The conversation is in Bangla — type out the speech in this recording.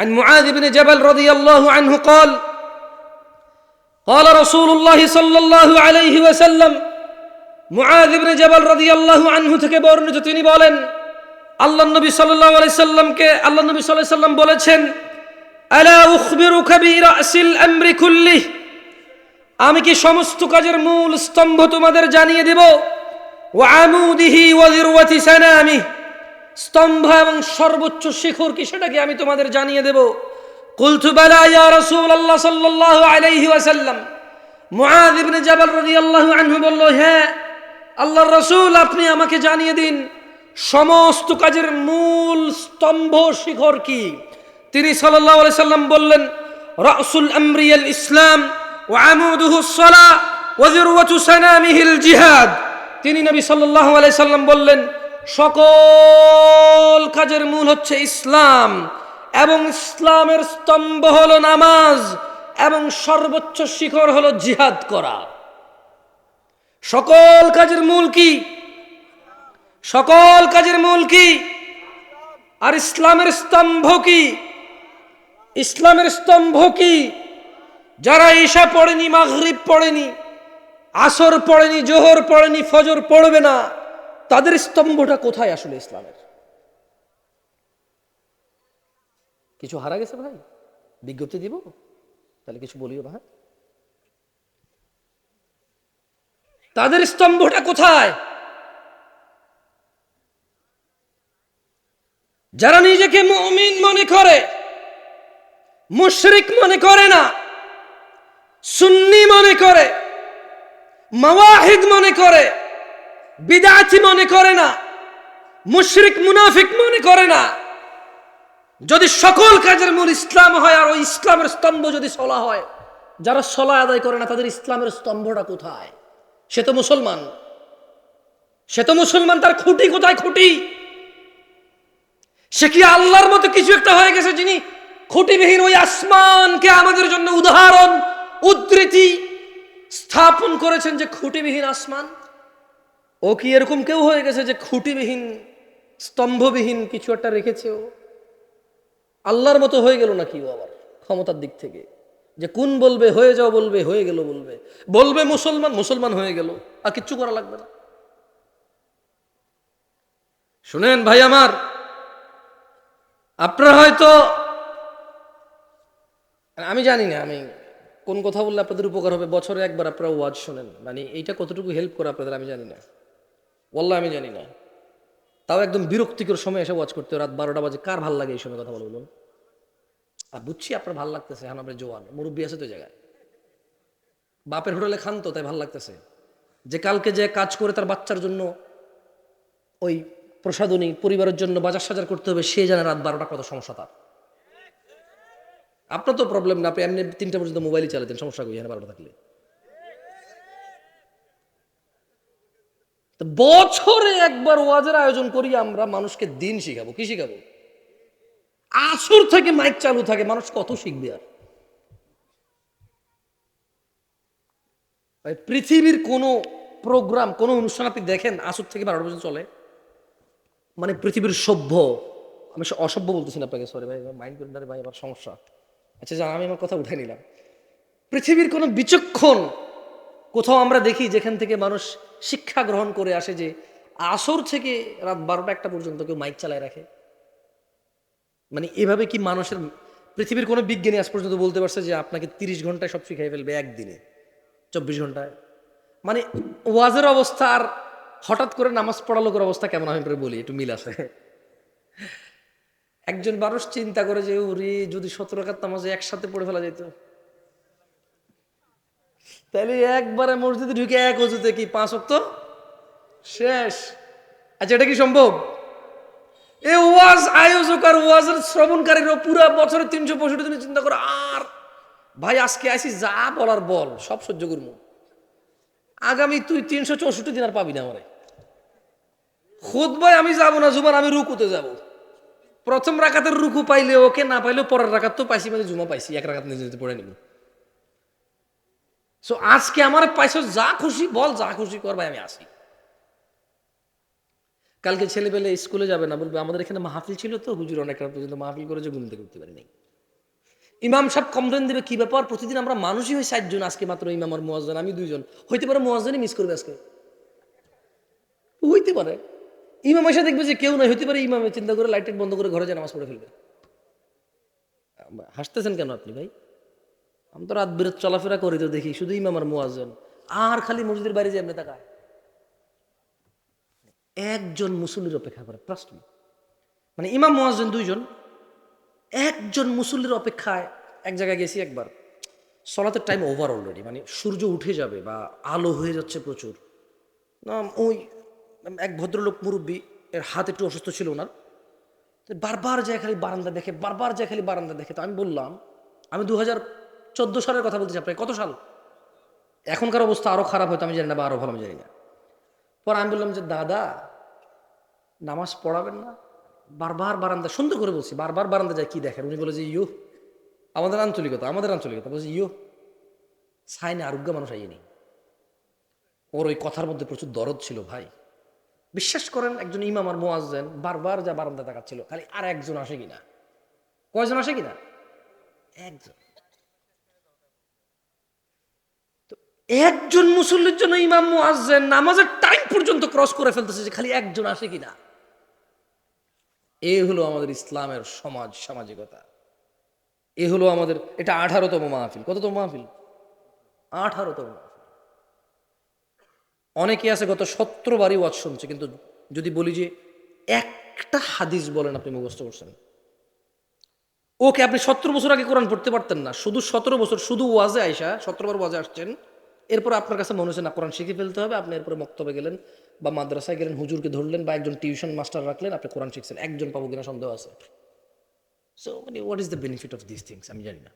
عن معاذ بن جبل رضي الله عنه قال قال رسول الله صلى الله عليه وسلم মুআদ ইবনে জাবাল রাদিয়াল্লাহু আনহু থেকে বর্ণিত তিনি বলেন আল্লাহ নবী সাল্লাল্লাহু আলাইহি সাল্লামকে আল্লাহ নবী সাল্লাল্লাহু আলাইহি সাল্লাম বলেছেন আলা উখবিরুকা বিরাসিল আমরি কুল্লিহ আমি কি সমস্ত কাজের মূল স্তম্ভ তোমাদের জানিয়ে দেব ওয়া আমুদিহি ওয়া যিরওয়াতি সানামি স্তম্ভ এবং সর্বোচ্চ শিখর কি সেটা কি আমি তোমাদের জানিয়ে দেব? কুলতু, বালা, ইয়া রাসূলুল্লাহ সাল্লাল্লাহু আলাইহি ওয়াসাল্লাম। মুআদ ইবনে জাবাল রাদিয়াল্লাহু আনহু বলল হ্যাঁ আল্লাহর রাসূল, আপনি আমাকে জানিয়ে দিন, সমস্ত কাজের মূল স্তম্ভ শিখর কি? তিনি সাল্লাল্লাহু আলাইহি সাল্লাম বললেন, রাসুল আমরিয়াল ইসলাম ওয়া আমুদুহু সালা ওয়া যিরওয়াতু সানামিহিল জিহাদ। তিনি নবী সাল্লাল্লাহু আলাইহি সাল্লাম বললেন সকল কাজের মূল হচ্ছে ইসলাম, এবং ইসলামের স্তম্ভ হলো নামাজ, এবং সর্বোচ্চ শিখর হলো জিহাদ করা। সকল কাজের মূল কি? সকল কাজের মূল কি? আর ইসলামের স্তম্ভ কি? ইসলামের স্তম্ভ কি? যারা ঈশা পড়েনি, মাগরিব পড়েনি, আসর পড়েনি, জোহর পড়েনি, ফজর পড়বে না। তাদের স্তম্ভটা কোথায় আসলে ইসলামের? কিছু হারা গেছে ভাই? বিজ্ঞপ্তি দিব? তাহলে কিছু বলিও ভাই তাদের স্তম্ভটা কোথায়? যারা নিজেকে মমিন মনে করে, মুশরিক মনে করে না, সুন্নি মনে করে, মাওয়াহিদ মনে করে বিদাতি মনে করে না, মুশরিক মুনাফিক মনে করে না। যদি সকল কাজের মূল ইসলাম হয় আর ওই ইসলামের স্তম্ভ যদি সলা হয়, যারা সলা আদায় করে না, তাদের ইসলামের স্তম্ভটা কোথায়? সে তো মুসলমান। সে তো মুসলমান, তার খুঁটি কোথায় খুঁটি? সে কি আল্লাহর মতো কিছু একটা হয়ে গেছে যিনি খুঁটিবিহীন ওই আসমানকে আমাদের জন্য উদাহরণ, উদ্ধৃতি স্থাপন করেছেন যে খুঁটিবিহীন আসমান? ও কি এরকম কেউ হয়ে গেছে যে খুঁটিবিহীন, স্তম্ভবিহীন কিছু একটা রেখেছে ও আল্লাহর মতো হয়ে গেল নাকি ও আবার ক্ষমতার দিক থেকে? যে কোন বলবে, হয়ে যাও বলবে, হয়ে গেল বলবে। বলবে মুসলমান মুসলমান হয়ে গেল, আর কিচ্ছু করা লাগবে না। শুনেন ভাই আমার, আপনারা হয়তো, আমি জানি না, আমি কোন কথা বললে আপনাদের উপকার হবে, বছরে একবার আপনারা ওয়াজ শোনেন। মানে এইটা কতটুকু হেল্প করে আপনাদের আমি জানি না। বললাম আমি জানি না। তাও একদম বিরক্তিকর সময় এসে ওয়াজ করতে রাত বারোটা বাজে, কার ভালো লাগে এই সময় কথা বলুন? আর বুঝছি আপনার ভালো লাগতেছে, এখন আপনার জোয়ান, মুরব্বী আছে তো জায়গায়। বাপের হোটেলে খান তো, তাই ভালো লাগতেছে। যে কালকে যে কাজ করে তার বাচ্চার জন্য ওই প্রসাদনী পরিবারের জন্য বাজার সাজার করতে হবে, সে জানে রাত বারোটা কত সমস্যা তার। আপনার তো প্রবলেম না, আপনি এমনি তিনটা পর্যন্ত মোবাইলই চালাতেন, সমস্যা করি এখানে বারোটা থাকলে? বছরে একবার ওয়াজের আয়োজন করি, আমরা মানুষকে দিন শিখাবো। কি শিখাবো? আসর থেকে মাইক চালু থাকে, মানুষ কত শিখবে আর? পৃথিবীর কোনো প্রোগ্রাম কোনো অনুষ্ঠান আপনি দেখেন, আসর থেকে বারোটা পর্যন্ত চলে? মানে পৃথিবীর সভ্য। আমি অসভ্য বলতেছি না আপনাকে সরি ভাই মাইন্ড করেন ভাই, আমার সমস্যা। আচ্ছা যা আমি আমার কথা উঠে নিলাম। পৃথিবীর কোনো বিচক্ষণ কোথাও আমরা দেখি যেখান থেকে মানুষ শিক্ষা গ্রহণ করে আসে যে আসর থেকে রাত বারোটা একটা পর্যন্ত কেউ মাইক চালায় রাখে। মানে এভাবে কি মানুষের পৃথিবীর কোনো বিজ্ঞানী আজ পর্যন্ত বলতে পারছে যে আপনাকে তিরিশ ঘন্টায় সব শিখাই ফেলবে একদিনে, চব্বিশ ঘন্টায়? মানে ওয়াজের অবস্থা আর হঠাৎ করে নামাজ পড়া লোকের অবস্থা কেমন? আমি বলি, একটু মিল আছে। একজন মানুষ চিন্তা করে যে ওরে যদি সতেরো রাকাত নামাজে একসাথে পড়ে ফেলা যেত। তাহলে একবারে মসজিদে ঢুকে এক অজুতে কি, পাঁচ অক্ত শেষ। আচ্ছা এটা কি সম্ভব? এ ওয়াজ আয়োজক আর ওয়াজের শ্রবণকারীরা পুরো বছরের তিনশো পঁয়ষট্টি দিন চিন্তা করে, আর ভাই, আজকে আসি যা বলার বল, সব সহ্য করব। আগামী তুই তিনশো চৌষট্টি দিন আর পাবি না আমারে। খুদ ভাই আমি যাব না, জুমার আমি রুকুতে যাব। প্রথম রাকাতের রুকু পাইলে ওকে, না পাইলেও পরের রাকাত তো পাইছি মানে জুমা পাইছি, এক নিজে নিজে পড়ে নিব। সো আজকে আমার পাইছো, যা খুশি বল, যা খুশি কর ভাই, আমি আসি। কালকে ছেলেবেলে স্কুলে যাবে না, বলবে, আমাদের এখানে মাহফিল ছিল তো, হুজুর অনেক রাত পর্যন্ত মাহফিল করে যে ঘুম থেকে উঠতে পারি নাই ইমাম সাহেব কমপ্লেন দেবে, কি ব্যাপার? প্রতিদিন আমরা মানুষই হই ষাটজন আজকে মাত্র ইমাম আর মোয়াজ্জেন আমি দুইজন হইতে পারে মোয়াজ্জেনই মিস করবে আজকে? হইতে পারে। ইমাম এসে দেখবে যে কেউ নাই, হইতে পারে ইমামে চিন্তা করে লাইট বন্ধ করে ঘরে যায়, নামাজ পড়ে ফেলবে। হাসতেছেন কেন আপনি ভাই? আমি তো রাত বিরাত চলাফেরা করি তো দেখি, শুধু ইমাম আর আর খালি মসজিদের বাইরে যে এমনি তাকায়। একজন মুসল্লির অপেক্ষা করে প্রশ্ন মানে ইমাম, মোয়াজ্জেন দুইজন, একজন মুসল্লির অপেক্ষায় এক জায়গায় গেছি একবার। সলাতের টাইম ওভার অলরেডি মানে সূর্য উঠে যাবে বা আলো হয়ে যাচ্ছে প্রচুর। না, ওই এক ভদ্রলোক মুরব্বী, এর হাত একটু অসুস্থ ছিল ওনার। বারবার যায় খালি বারান্দা দেখে, বারবার যায় খালি বারান্দা দেখে। তো আমি বললাম, আমি দু হাজার চোদ্দ সালের কথা বলতেছি আপনাকে, কত সাল? এখনকার অবস্থা আরও খারাপ হয়তো, আমি জানি না বা আরও ভালো, আমি জানি না। পর আমি বললাম যে, দাদা, নামাজ পড়াবেন না? বারবার বারান্দা, সুন্দর করে বলছি, বারবার বারান্দা যায়, কি দেখেন? উনি বলে যে ইয়ো আমাদের আঞ্চলিকতা আমাদের আঞ্চলিকতা। বলছে ইয়ো সাইনে আরোগ্য মানুষ আইনি ওর ওই কথার মধ্যে প্রচুর দরদ ছিল, ভাই। বিশ্বাস করেন, একজন ইমাম আর মোয়াজ্জেন বারবার যা বারান্দা তাকাচ্ছিল, খালি আর একজন আসে কিনা? কয়জন আসে কিনা? একজন। একজন মুসল্লির জন্য ইমাম মোয়াজ্জেন নামাজের টাইম পর্যন্ত ক্রস করে ফেলতেছে যে খালি একজন আসে কিনা। এ হলো আমাদের ইসলামের সমাজ, সামাজিকতা। এ হলো আমাদের, এটা আঠারোতম মাহফিল। কততম মাহফিল? আঠারোতম মাহফিল। অনেকে আছে গত সতেরো বারই ওয়াজ শুনছে, কিন্তু যদি বলি যে একটা হাদিস বলেন আপনি মুখস্থ করছেন। ওকে আপনি সতেরো বছর আগে কোরআন পড়তে পারতেন না। শুধু সতেরো বছর, শুধু ওয়াজে আইসা সতেরো বার ওয়াজে আসছেন। এরপর আপনার কাছে মনে হচ্ছে, না, কোরআন শিখে ফেলতে হবে। আপনি এরপরে মক্তবে গেলেন বা মাদ্রাসায় গেলেন, হুজুরকে ধরলেন বা একজন টিউশন মাস্টার রাখলেন, আপনি কোরআন শিখছেন। একজন পাবো কিনা সন্দেহ আছে? সো মানে what is the benefit of this things আমি জানি না।